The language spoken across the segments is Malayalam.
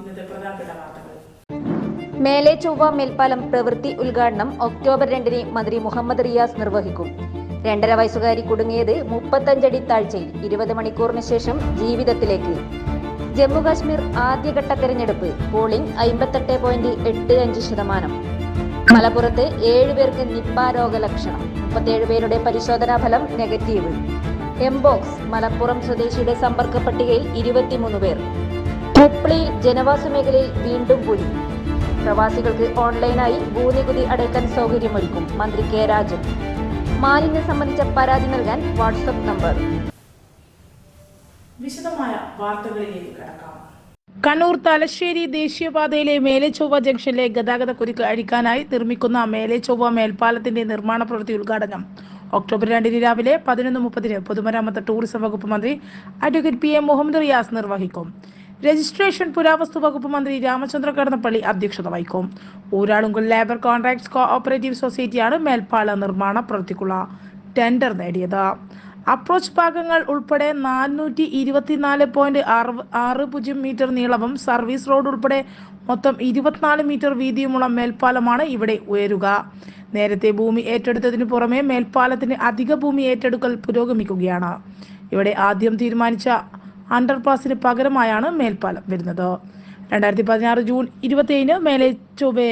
ഇന്നത്തെ പ്രധാനപ്പെട്ട വാർത്തകൾ മേലെ ചൊവ്വ മേൽപ്പാലം പ്രവൃത്തി ഉദ്ഘാടനം ഒക്ടോബർ രണ്ടിന് മന്ത്രി മുഹമ്മദ് റിയാസ് നിർവഹിക്കും. രണ്ടര വയസ്സുകാരി കുടുങ്ങിയത് മുപ്പത്തഞ്ചടി താഴ്ചയിൽ ഇരുപത് മണിക്കൂറിന് ശേഷം ജീവിതത്തിലേക്ക്. ജമ്മുകാശ്മീർ ആദ്യഘട്ട തെരഞ്ഞെടുപ്പ് പോളിംഗ് അമ്പത്തെട്ട് പോയിന്റ് എട്ട് അഞ്ച് ശതമാനം. മലപ്പുറത്ത് ഏഴുപേർക്ക് നിപ്പ രോഗലക്ഷണം മുപ്പത്തേഴ് പേരുടെ പരിശോധനാ ഫലം നെഗറ്റീവ്. എംബോക്സ് മലപ്പുറം സ്വദേശിയുടെ സമ്പർക്ക പട്ടികയിൽ ഇരുപത്തിമൂന്ന് പേർ. ഹുപ്ലി ജനവാസ മേഖലയിൽ വീണ്ടും പുലി. പ്രവാസികൾക്ക് ഓൺലൈനായി ഭൂനികുതി അടയ്ക്കാൻ സൗകര്യമൊരുക്കും മന്ത്രി കെ രാജൻ. മാലിന്യം സംബന്ധിച്ച പരാതി നൽകാൻ വാട്സപ്പ് നമ്പർ. വിശദമായ വാർത്തകളിലേക്ക് കടക്കാം. കണ്ണൂർ തലശ്ശേരി ദേശീയപാതയിലെ മേലേച്ചൊവ്വ ജംഗ്ഷനിലെ ഗതാഗത കുരുക്ക് അഴിക്കാനായി നിർമ്മിക്കുന്ന മേലേച്ചൊവ്വ മേൽപ്പാലത്തിന്റെ നിർമ്മാണ പ്രവൃത്തി ഉദ്ഘാടനം. ഒക്ടോബർ രണ്ടിന് രാവിലെ പതിനൊന്ന് മുപ്പതിന് പൊതുമരാമത്ത് ടൂറിസം വകുപ്പ് മന്ത്രി advocate P M Muhammad Riyas നിർവഹിക്കും. രജിസ്ട്രേഷൻ പുരാവസ്തു വകുപ്പ് മന്ത്രി രാമചന്ദ്ര കടന്നപ്പള്ളി അധ്യക്ഷത വഹിക്കും. ഊരാളുങ്കൽ ലേബർ കോൺട്രാക്ട്സ് കോഓപ്പറേറ്റീവ് സൊസൈറ്റിയാണ് മേൽപ്പാല നിർമ്മാണ പ്രവൃത്തിക്കുള്ള ടെൻഡർ നേടിയത്. അപ്രോച്ച് ഭാഗങ്ങൾ ഉൾപ്പെടെ നാനൂറ്റി ഇരുപത്തിനാല് പോയിന്റ് ആറ് പൂജ്യം മീറ്റർ നീളവും സർവീസ് റോഡ് ഉൾപ്പെടെ മൊത്തം ഇരുപത്തിനാല് മീറ്റർ വീതിയുമുള്ള മേൽപ്പാലമാണ് ഇവിടെ ഉയരുക. നേരത്തെ ഭൂമി ഏറ്റെടുത്തതിനു പുറമെ മേൽപ്പാലത്തിന് അധിക ഭൂമി ഏറ്റെടുക്കൽ പുരോഗമിക്കുകയാണ്. ഇവിടെ ആദ്യം തീരുമാനിച്ച അണ്ടർപാസിന് പകരമായാണ് മേൽപ്പാലം വരുന്നത്. രണ്ടായിരത്തി പതിനാറ് ജൂൺ ഇരുപത്തിയേഴിന് മേലെ ചൊവ്വെ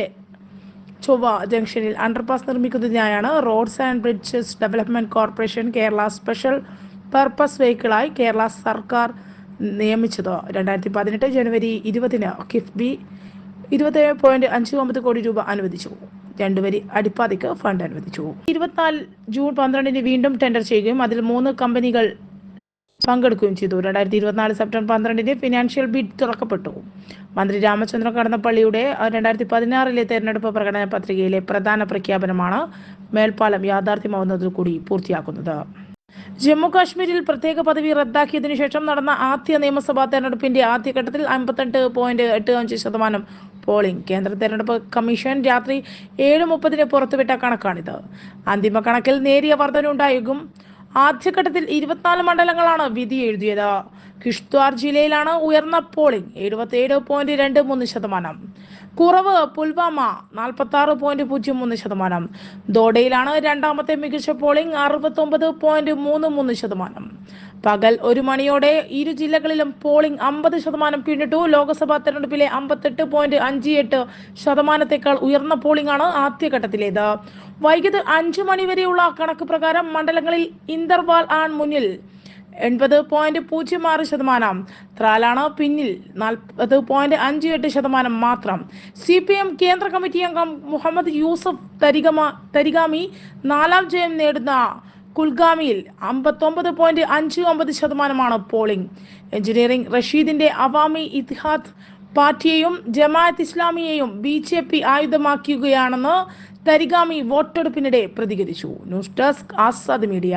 ചൊവ്വ ജംഗ്ഷനിൽ underpass നിർമ്മിക്കുന്നതിനായാണ് roads and bridges development corporation Kerala special purpose വെഹിക്കിളായി Kerala സർക്കാർ നിയമിച്ചത്. രണ്ടായിരത്തി പതിനെട്ട് ജനുവരി ഇരുപതിന് കിഫ്ബി ഇരുപത്തേഴ് പോയിന്റ് അഞ്ച് ഒമ്പത് കോടി രൂപ അനുവദിച്ചു. രണ്ടുവരി അടിപ്പാതയ്ക്ക് ഫണ്ട് അനുവദിച്ചു. ഇരുപത്തിനാല് ജൂൺ പന്ത്രണ്ടിന് വീണ്ടും ടെൻഡർ ചെയ്യുകയും അതിൽ മൂന്ന് കമ്പനികൾ പങ്കെടുക്കുകയും ചെയ്തു. രണ്ടായിരത്തി ഇരുപത്തിനാല് സെപ്റ്റംബർ പന്ത്രണ്ടിന് ഫിനാൻഷ്യൽ ബിഡ് തുറക്കപ്പെട്ടു. മന്ത്രി രാമചന്ദ്ര കടന്നപ്പള്ളിയുടെ രണ്ടായിരത്തി പതിനാറിലെ തെരഞ്ഞെടുപ്പ് പ്രകടന പത്രികയിലെ പ്രധാന പ്രഖ്യാപനമാണ് മേൽപ്പാലം യാഥാർത്ഥ്യമാവുന്നതിൽ പൂർത്തിയാക്കുന്നത്. ജമ്മു കാശ്മീരിൽ പ്രത്യേക പദവി റദ്ദാക്കിയതിനു ശേഷം നടന്ന ആദ്യ നിയമസഭാ തെരഞ്ഞെടുപ്പിന്റെ ആദ്യഘട്ടത്തിൽ അമ്പത്തെട്ട് പോയിന്റ് എട്ട് അഞ്ച് ശതമാനം പോളിംഗ് കേന്ദ്ര തെരഞ്ഞെടുപ്പ് കമ്മീഷൻ രാത്രി ഏഴ് മുപ്പതിന് പുറത്തുവിട്ട കണക്കാണിത്. അന്തിമ കണക്കിൽ നേരിയ വർധനയുണ്ടായേക്കും. ആദ്യഘട്ടത്തിൽ ഇരുപത്തിനാല് മണ്ഡലങ്ങളാണ് വിധി എഴുതിയത്. കിഷ്ത്വാർ ജില്ലയിലാണ് ഉയർന്ന പോളിംഗ്. എഴുപത്തിയേഴ് പോയിന്റ് രണ്ട് മൂന്ന് ശതമാനം. കുറവ് പുൽവാമ നാൽപ്പത്തി ആറ് പോയിന്റ് പൂജ്യം മൂന്ന് ശതമാനം. ദോഡയിലാണ് രണ്ടാമത്തെ മികച്ച പോളിംഗ് അറുപത്തൊമ്പത് പോയിന്റ് മൂന്ന് മൂന്ന് ശതമാനം. പകൽ ഒരു മണിയോടെ ഇരു ജില്ലകളിലും പോളിംഗ് അമ്പത് ശതമാനം പിന്നിട്ടു. ലോക്സഭാ തെരഞ്ഞെടുപ്പിലെ അമ്പത്തെട്ട് പോയിന്റ് അഞ്ച് എട്ട് ശതമാനത്തേക്കാൾ ഉയർന്ന പോളിംഗ് ആണ് ആദ്യഘട്ടത്തിലേത്. വൈകിട്ട് അഞ്ചു മണി വരെയുള്ള കണക്ക് പ്രകാരം മണ്ഡലങ്ങളിൽ ഇന്ദർവാൾ ആണ് മുന്നിൽ. എൺപത് പോയിന്റ് പൂജ്യം ആറ് ശതമാനം. ത്രാലാണ് പിന്നിൽ നാൽപ്പത് പോയിന്റ് അഞ്ച് എട്ട് ശതമാനം മാത്രം. സി പി എം കേന്ദ്ര കമ്മിറ്റി അംഗം മുഹമ്മദ് യൂസഫ് തരികമ തരികാമി നാലാം ജയം നേടുന്ന കുൽഗാമിയിൽ അമ്പത്തൊമ്പത് പോയിന്റ് അഞ്ച് ഒമ്പത് ശതമാനമാണ് പോളിംഗ് എഞ്ചിനീയറിംഗ് റഷീദിന്റെ അവാമി ഇത്തിഹാദ് പാർട്ടിയെയും ജമാഅത്ത് ഇസ്ലാമിയെയും ബി ജെ പി ആയുധമാക്കുകയാണെന്ന് തരികാമി വോട്ടെടുപ്പിനിടെ പ്രതികരിച്ചു. News desk Azad media.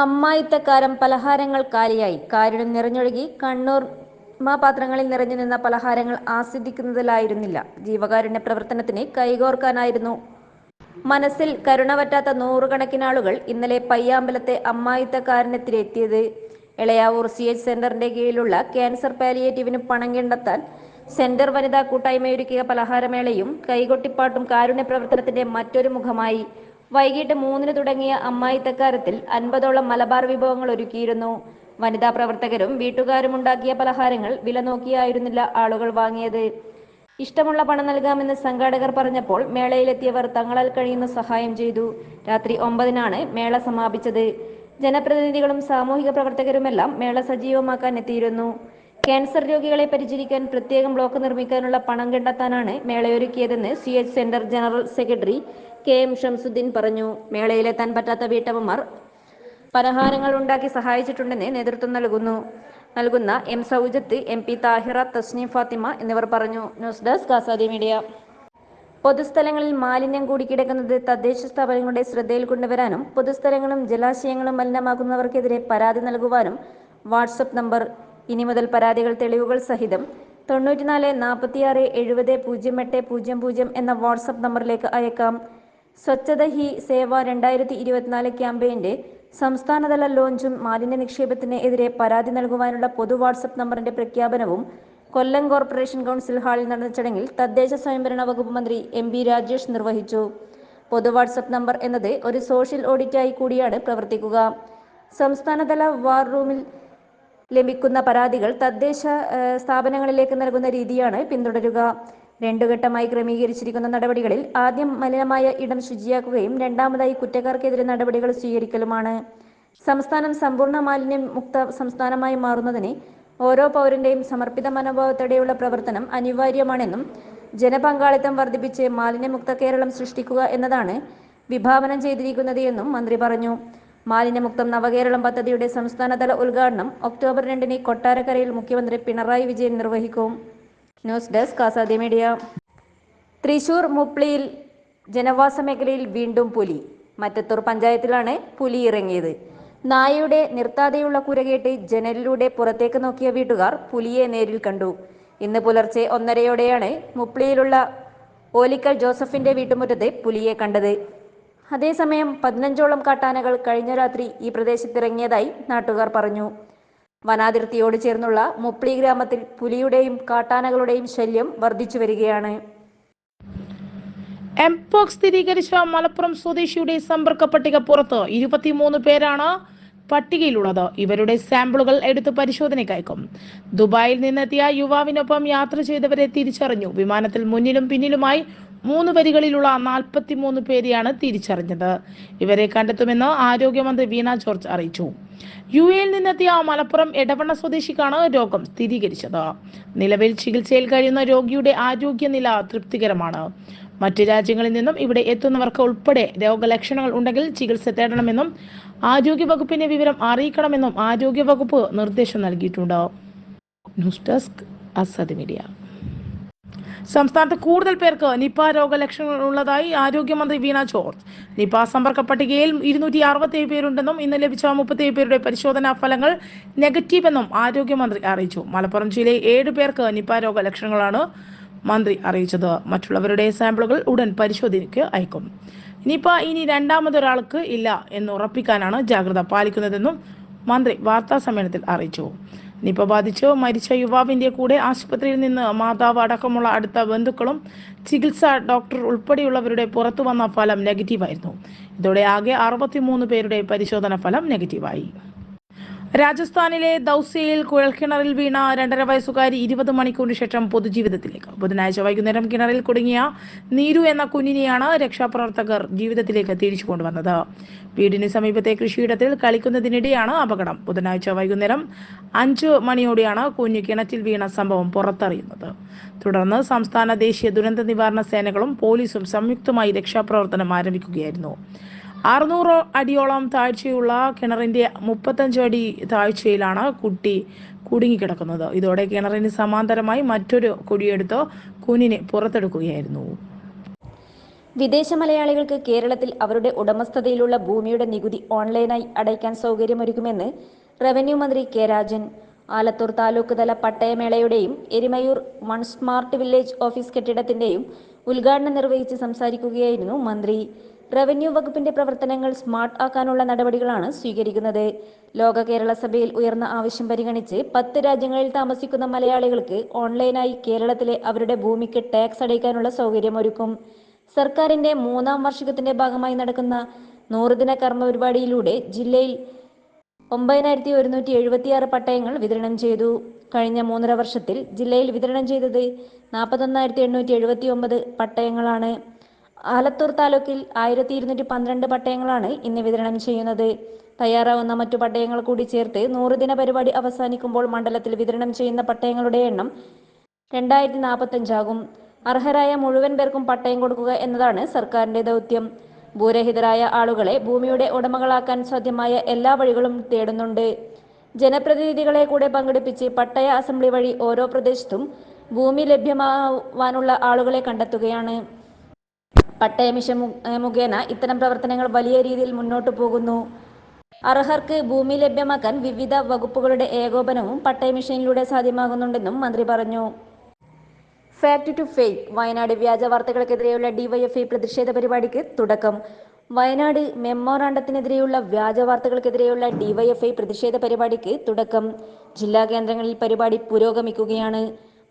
അമ്മായിത്തക്കാരം പലഹാരങ്ങൾ കാലിയായി. കാരുണ്യം നിറഞ്ഞൊഴുകി കണ്ണൂർ മാപാത്രങ്ങളിൽ നിറഞ്ഞു നിന്ന പലഹാരങ്ങൾ ആസ്വദിക്കുന്നതിലായിരുന്നില്ല. ജീവകാരുണ്യ പ്രവർത്തനത്തിന് കൈകോർക്കാനായിരുന്നു. മനസ്സിൽ കരുണ പറ്റാത്ത നൂറുകണക്കിന് ആളുകൾ ഇന്നലെ പയ്യാമ്പലത്തെ അമ്മായിത്തക്കാരനെത്തിരെത്തിയത് ഇളയാവൂർ സി എച്ച് സെന്ററിന്റെ കീഴിലുള്ള ക്യാൻസർ പാലിയേറ്റീവിന് പണം കണ്ടെത്താൻ സെന്റർ വനിതാ കൂട്ടായ്മയൊരുക്കിയ പലഹാരമേളയും കൈകൊട്ടിപ്പാട്ടും കാരുണ്യ പ്രവർത്തനത്തിന്റെ മറ്റൊരു മുഖമായി. വൈകിട്ട് മൂന്നിന് തുടങ്ങിയ അമ്മായിത്തക്കാരത്തിൽ അൻപതോളം മലബാർ വിഭവങ്ങൾ ഒരുക്കിയിരുന്നു. വനിതാ പ്രവർത്തകരും വീട്ടുകാരും ഉണ്ടാക്കിയ പലഹാരങ്ങൾ വില നോക്കിയായിരുന്നില്ല ആളുകൾ വാങ്ങിയത്. ഇഷ്ടമുള്ള പണം നൽകാമെന്ന് സംഘാടകർ പറഞ്ഞപ്പോൾ മേളയിലെത്തിയവർ തങ്ങളാൽ കഴിയുന്ന സഹായം ചെയ്തു. രാത്രി ഒമ്പതിനാണ് മേള സമാപിച്ചത്. ജനപ്രതിനിധികളും സാമൂഹിക പ്രവർത്തകരുമെല്ലാം മേള സജീവമാക്കാൻ എത്തിയിരുന്നു. ക്യാൻസർ രോഗികളെ പരിചരിക്കാൻ പ്രത്യേകം ബ്ലോക്ക് നിർമ്മിക്കാനുള്ള പണം കണ്ടെത്താനാണ് മേളയൊരുക്കിയതെന്ന് C H centre general secretary K M Shamsuddin പറഞ്ഞു. മേളയിലെത്താൻ പറ്റാത്ത വീട്ടമ്മമാർ പലഹാരങ്ങൾ ഉണ്ടാക്കി സഹായിച്ചിട്ടുണ്ടെന്ന് നേതൃത്വം നൽകുന്നു. നൽകുന്ന M Soujath M P Thahira Tasneem Fathima എന്നിവർ പറഞ്ഞു. News desk Azadi media. പൊതുസ്ഥലങ്ങളിൽ മാലിന്യം കൂടി കിടക്കുന്നത് തദ്ദേശ സ്ഥാപനങ്ങളുടെ ശ്രദ്ധയിൽ കൊണ്ടുവരാനും പൊതുസ്ഥലങ്ങളും ജലാശയങ്ങളും മലിനമാക്കുന്നവർക്കെതിരെ പരാതി നൽകുവാനും വാട്സപ്പ് നമ്പർ ഇനി മുതൽ പരാതികൾ തെളിവുകൾ സഹിതം തൊണ്ണൂറ്റിനാല് നാൽപ്പത്തിയാറ് എഴുപത് പൂജ്യം എട്ട് പൂജ്യം പൂജ്യം എന്ന വാട്സപ്പ് നമ്പറിലേക്ക് അയക്കാം. സ്വച്ഛത ഹി സേവ രണ്ടായിരത്തി ഇരുപത്തിനാല് ക്യാമ്പയിന്റെ സംസ്ഥാനതല ലോഞ്ചും മാലിന്യ നിക്ഷേപത്തിന് എതിരെ പരാതി നൽകുവാനുള്ള പൊതു വാട്സപ്പ് നമ്പറിന്റെ പ്രഖ്യാപനവും കൊല്ലം കോർപ്പറേഷൻ കൗൺസിൽ ഹാളിൽ നടന്ന ചടങ്ങിൽ തദ്ദേശ സ്വയംഭരണ വകുപ്പ് മന്ത്രി എം ബി രാജേഷ് നിർവഹിച്ചു. പൊതു വാട്സപ്പ് നമ്പർ എന്നത് ഒരു സോഷ്യൽ ഓഡിറ്റായി കൂടിയാണ് പ്രവർത്തിക്കുക. സംസ്ഥാനതല വാർ റൂമിൽ ലഭിക്കുന്ന പരാതികൾ തദ്ദേശ സ്ഥാപനങ്ങളിലേക്ക് നൽകുന്ന രീതിയാണ് പിന്തുടരുക. രണ്ടു ഘട്ടമായി ക്രമീകരിച്ചിരിക്കുന്ന നടപടികളിൽ ആദ്യം മലിനമായ ഇടം ശുചിയാക്കുകയും രണ്ടാമതായി കുറ്റക്കാർക്കെതിരെ നടപടികൾ സ്വീകരിക്കലുമാണ്. സംസ്ഥാനം സമ്പൂർണ മാലിന്യം മുക്ത സംസ്ഥാനമായി മാറുന്നതിന് ഓരോ പൗരന്റെയും സമർപ്പിത മനോഭാവത്തോടെയുള്ള പ്രവർത്തനം അനിവാര്യമാണെന്നും ജനപങ്കാളിത്തം വർദ്ധിപ്പിച്ച് മാലിന്യമുക്ത കേരളം സൃഷ്ടിക്കുക എന്നതാണ് വിഭാവനം ചെയ്തിരിക്കുന്നത് എന്നും മന്ത്രി പറഞ്ഞു. മാലിന്യമുക്തം നവകേരളം പദ്ധതിയുടെ സംസ്ഥാനതല ഉദ്ഘാടനം ഒക്ടോബർ രണ്ടിന് കൊട്ടാരക്കരയിൽ മുഖ്യമന്ത്രി പിണറായി വിജയൻ നിർവഹിക്കും. News desk Azadi media. Thrissur മുപ്ലിയിൽ ജനവാസ മേഖലയിൽ വീണ്ടും പുലി. മറ്റത്തൂർ പഞ്ചായത്തിലാണ് പുലി ഇറങ്ങിയത്. നായയുടെ നിർത്താതെയുള്ള കുരകേട്ട് ജനലിലൂടെ പുറത്തേക്ക് നോക്കിയ വീട്ടുകാർ പുലിയെ നേരിൽ കണ്ടു. ഇന്ന് പുലർച്ചെ ഒന്നരയോടെയാണ് മുപ്ലിയിലുള്ള ഓലിക്കൽ ജോസഫിന്റെ വീട്ടുമുറ്റത്ത് പുലിയെ കണ്ടത്. അതേസമയം പതിനഞ്ചോളം കാട്ടാനകൾ കഴിഞ്ഞ രാത്രി ഈ പ്രദേശത്തിറങ്ങിയതായി നാട്ടുകാർ പറഞ്ഞു. വനാതിർത്തിയോട് ചേർന്നുള്ള മുപ്ലി ഗ്രാമത്തിൽ പുലിയുടെയും കാട്ടാനകളുടെയും ശല്യം വർദ്ധിച്ചു വരികയാണ്. എംപോക്സ് സ്ഥിരീകരിച്ച മലപ്പുറം സ്വദേശിയുടെ സമ്പർക്ക പട്ടിക പുറത്ത് ഇരുപത്തിമൂന്ന് പേരാണ് പട്ടികയിലുള്ളത്. ഇവരുടെ സാമ്പിളുകൾ എടുത്ത് പരിശോധനയ്ക്കയക്കും. ദുബായിൽ നിന്നെത്തിയ യുവാവിനൊപ്പം യാത്ര ചെയ്തവരെ തിരിച്ചറിഞ്ഞു. വിമാനത്തിൽ മുന്നിലും പിന്നിലുമായി മൂന്ന് വരികളിലുള്ള നാൽപ്പത്തിമൂന്ന് പേരെയാണ് തിരിച്ചറിഞ്ഞത്. ഇവരെ കണ്ടെത്തുമെന്ന് ആരോഗ്യമന്ത്രി വീണ ജോർജ് അറിയിച്ചു. യു എയിൽ നിന്നെത്തിയ മലപ്പുറം എടവണ്ണ സ്വദേശിക്കാണ് രോഗം സ്ഥിരീകരിച്ചത്. നിലവിൽ ചികിത്സയിൽ കഴിയുന്ന രോഗിയുടെ ആരോഗ്യനില തൃപ്തികരമാണ്. മറ്റു രാജ്യങ്ങളിൽ നിന്നും ഇവിടെ എത്തുന്നവർക്ക് ഉൾപ്പെടെ രോഗലക്ഷണങ്ങൾ ഉണ്ടെങ്കിൽ ചികിത്സ തേടണമെന്നും ആരോഗ്യവകുപ്പിന്റെ വിവരം അറിയിക്കണമെന്നും ആരോഗ്യവകുപ്പ് നിർദ്ദേശം നൽകിയിട്ടുണ്ട്. News desk Azad media. സംസ്ഥാനത്ത് കൂടുതൽ പേർക്ക് നിപ രോഗലക്ഷണങ്ങൾ ഉള്ളതായി ആരോഗ്യമന്ത്രി വീണ ജോർജ്. നിപ സമ്പർക്ക പട്ടികയിൽ ഇരുന്നൂറ്റി അറുപത്തേഴ് പേരുണ്ടെന്നും ഇന്ന് ലഭിച്ച മുപ്പത്തേഴ് പേരുടെ പരിശോധനാ ഫലങ്ങൾ നെഗറ്റീവ് എന്നും ആരോഗ്യമന്ത്രി അറിയിച്ചു. മലപ്പുറം ജില്ലയിൽ ഏഴ് പേർക്ക് നിപ രോഗലക്ഷണങ്ങളാണ് മന്ത്രി അറിയിച്ചത്. മറ്റുള്ളവരുടെ സാമ്പിളുകൾ ഉടൻ പരിശോധനയ്ക്ക് അയക്കും നിപ ഇനി രണ്ടാമതൊരാൾക്ക് ഇല്ല എന്ന് ഉറപ്പിക്കാനാണ് ജാഗ്രത പാലിക്കുന്നതെന്നും മന്ത്രി വാർത്താ സമ്മേളനത്തിൽ അറിയിച്ചു. നിപ ബാധിച്ച്. മരിച്ച യുവാവിന്റെ കൂടെ ആശുപത്രിയിൽ നിന്ന് മാതാവ് അടക്കമുള്ള അടുത്ത ബന്ധുക്കളും ചികിത്സാ ഡോക്ടർ ഉൾപ്പെടെയുള്ളവരുടെ പുറത്തു വന്ന ഫലം നെഗറ്റീവായിരുന്നു. ഇതോടെ ആകെ അറുപത്തിമൂന്ന് പേരുടെ പരിശോധന ഫലം നെഗറ്റീവായി. രാജസ്ഥാനിലെ ദൗസയിൽ കുഴൽക്കിണറിൽ വീണ രണ്ടര വയസ്സുകാരി ഇരുപത് മണിക്കൂറിന് ശേഷം പൊതുജീവിതത്തിലേക്ക്. ബുധനാഴ്ച വൈകുന്നേരം കിണറിൽ കുടുങ്ങിയ നീരു എന്ന കുഞ്ഞിനെയാണ് രക്ഷാപ്രവർത്തകർ ജീവിതത്തിലേക്ക് തിരിച്ചു കൊണ്ടുവന്നത്. വീടിന് സമീപത്തെ കൃഷിയിടത്തിൽ കളിക്കുന്നതിനിടെയാണ് അപകടം. ബുധനാഴ്ച വൈകുന്നേരം അഞ്ച് മണിയോടെയാണ് കുഞ്ഞ് കിണറ്റിൽ വീണ സംഭവം പുറത്തറിയുന്നത്. തുടർന്ന് സംസ്ഥാന ദേശീയ ദുരന്ത നിവാരണ സേനകളും പോലീസും സംയുക്തമായി രക്ഷാപ്രവർത്തനം ആരംഭിക്കുകയായിരുന്നു. അറുന്നൂറ് അടിയോളം താഴ്ചയുള്ള കിണറിന്റെ മുപ്പത്തഞ്ച് അടി താഴ്ചയിലാണ് കുട്ടി കുടുങ്ങിക്കിടക്കുന്നത്. ഇതോടെ കിണറിന് സമാന്തരമായി മറ്റൊരു കുഴിയെടുത്ത് കുഞ്ഞിനെ പുറത്തെടുക്കുകയായിരുന്നു. വിദേശ മലയാളികൾക്ക് കേരളത്തിൽ അവരുടെ ഉടമസ്ഥതയിലുള്ള ഭൂമിയുടെ നികുതി ഓൺലൈനായി അടയ്ക്കാൻ സൗകര്യമൊരുക്കുമെന്ന് റവന്യൂ മന്ത്രി കെ രാജൻ. ആലത്തൂർ താലൂക്ക് തല പട്ടയമേളയുടെയും Erimayur one smart village office കെട്ടിടത്തിന്റെയും ഉദ്ഘാടനം നിർവഹിച്ച് സംസാരിക്കുകയായിരുന്നു മന്ത്രി. റവന്യൂ വകുപ്പിന്റെ പ്രവർത്തനങ്ങൾ സ്മാർട്ട് ആക്കാനുള്ള നടപടികളാണ് സ്വീകരിക്കുന്നത്. ലോക കേരള സഭയിൽ ഉയർന്ന ആവശ്യം പരിഗണിച്ച് പത്ത് രാജ്യങ്ങളിൽ താമസിക്കുന്ന മലയാളികൾക്ക് ഓൺലൈനായി കേരളത്തിലെ അവരുടെ ഭൂമിക്ക് ടാക്സ് അടയ്ക്കാനുള്ള സൗകര്യമൊരുക്കും സർക്കാരിന്റെ മൂന്നാം വാർഷികത്തിന്റെ ഭാഗമായി നടക്കുന്ന നൂറുദിന കർമ്മ പരിപാടിയിലൂടെ ജില്ലയിൽ ഒമ്പതിനായിരത്തി ഒരുന്നൂറ്റി എഴുപത്തിയാറ് പട്ടയങ്ങൾ വിതരണം ചെയ്തു. കഴിഞ്ഞ മൂന്നര വർഷത്തിൽ ജില്ലയിൽ വിതരണം ചെയ്തത് നാൽപ്പത്തൊന്നായിരത്തി എണ്ണൂറ്റി എഴുപത്തി ഒമ്പത് പട്ടയങ്ങളാണ്. ആലത്തൂർ താലൂക്കിൽ ആയിരത്തി ഇരുന്നൂറ്റി പന്ത്രണ്ട് പട്ടയങ്ങളാണ് ഇന്ന് വിതരണം ചെയ്യുന്നത്. തയ്യാറാവുന്ന മറ്റു പട്ടയങ്ങൾ കൂടി ചേർത്ത് നൂറുദിന പരിപാടി അവസാനിക്കുമ്പോൾ മണ്ഡലത്തിൽ വിതരണം ചെയ്യുന്ന പട്ടയങ്ങളുടെ എണ്ണം രണ്ടായിരത്തി നാൽപ്പത്തഞ്ചാകും അർഹരായ മുഴുവൻ പേർക്കും പട്ടയം കൊടുക്കുക എന്നതാണ് സർക്കാരിന്റെ ദൗത്യം. ഭൂരഹിതരായ ആളുകളെ ഭൂമിയുടെ ഉടമകളാക്കാൻ സാധ്യമായ എല്ലാ വഴികളും തേടുന്നുണ്ട്. ജനപ്രതിനിധികളെ കൂടെ പങ്കെടുപ്പിച്ച് പട്ടയ അസംബ്ലി വഴി ഓരോ പ്രദേശത്തും ഭൂമി ലഭ്യമാവാനുള്ള ആളുകളെ കണ്ടെത്തുകയാണ്. പട്ടയ മിഷൻ മുഖേന ഇത്തരം പ്രവർത്തനങ്ങൾ വലിയ രീതിയിൽ മുന്നോട്ടു പോകുന്നു. അർഹർക്ക് ഭൂമി ലഭ്യമാക്കാൻ വിവിധ വകുപ്പുകളുടെ ഏകോപനവും പട്ടയ മിഷനിലൂടെ സാധ്യമാകുന്നുണ്ടെന്നും മന്ത്രി പറഞ്ഞു. ഫാക്ട് ടു ഫേക്ക് വയനാട് വ്യാജ വാർത്തകൾക്കെതിരെയുള്ള ഡിവൈഎഫ്ഐ പ്രതിഷേധ പരിപാടിക്ക് തുടക്കം. വയനാട് മെമ്മോറാണ്ടത്തിനെതിരെയുള്ള വ്യാജ വാർത്തകൾക്കെതിരെയുള്ള ഡിവൈഎഫ്ഐ പ്രതിഷേധ പരിപാടിക്ക് തുടക്കം. ജില്ലാ കേന്ദ്രങ്ങളിൽ പരിപാടി പുരോഗമിക്കുകയാണ്.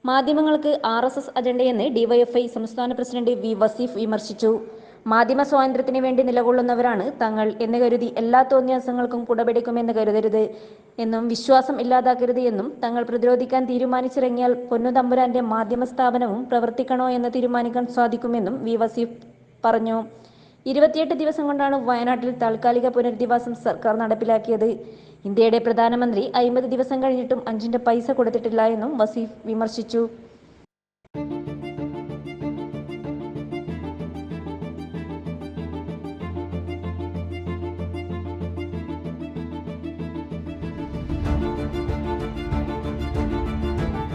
മാധ്യമങ്ങൾക്ക് ആർ എസ് എസ് അജണ്ടയെന്ന് ഡിവൈഎഫ്ഐ സംസ്ഥാന പ്രസിഡന്റ് വി വസീഫ് വിമർശിച്ചു. മാധ്യമ സ്വാതന്ത്ര്യത്തിന് വേണ്ടി നിലകൊള്ളുന്നവരാണ് തങ്ങൾ എന്ന് കരുതി എല്ലാ തോന്നിയാസങ്ങൾക്കും കുടപിടിക്കുമെന്ന് കരുതരുത് എന്നും വിശ്വാസം ഇല്ലാതാക്കരുത് എന്നും തങ്ങൾ പ്രതിരോധിക്കാൻ തീരുമാനിച്ചിറങ്ങിയാൽ പൊന്നു തമ്പുരാന്റെ മാധ്യമ സ്ഥാപനവും പ്രവർത്തിക്കണോ എന്ന് തീരുമാനിക്കാൻ സാധിക്കുമെന്നും വി വസീഫ് പറഞ്ഞു. ഇരുപത്തിയെട്ട് ദിവസം കൊണ്ടാണ് വയനാട്ടിൽ താൽക്കാലിക പുനരധിവാസം സർക്കാർ നടപ്പിലാക്കിയത്. ഇന്ത്യയുടെ പ്രധാനമന്ത്രി അയിമ്പത് ദിവസം കഴിഞ്ഞിട്ടും അഞ്ചിന്റെ പൈസ കൊടുത്തിട്ടില്ല എന്നും വസീഫ് വിമർശിച്ചു.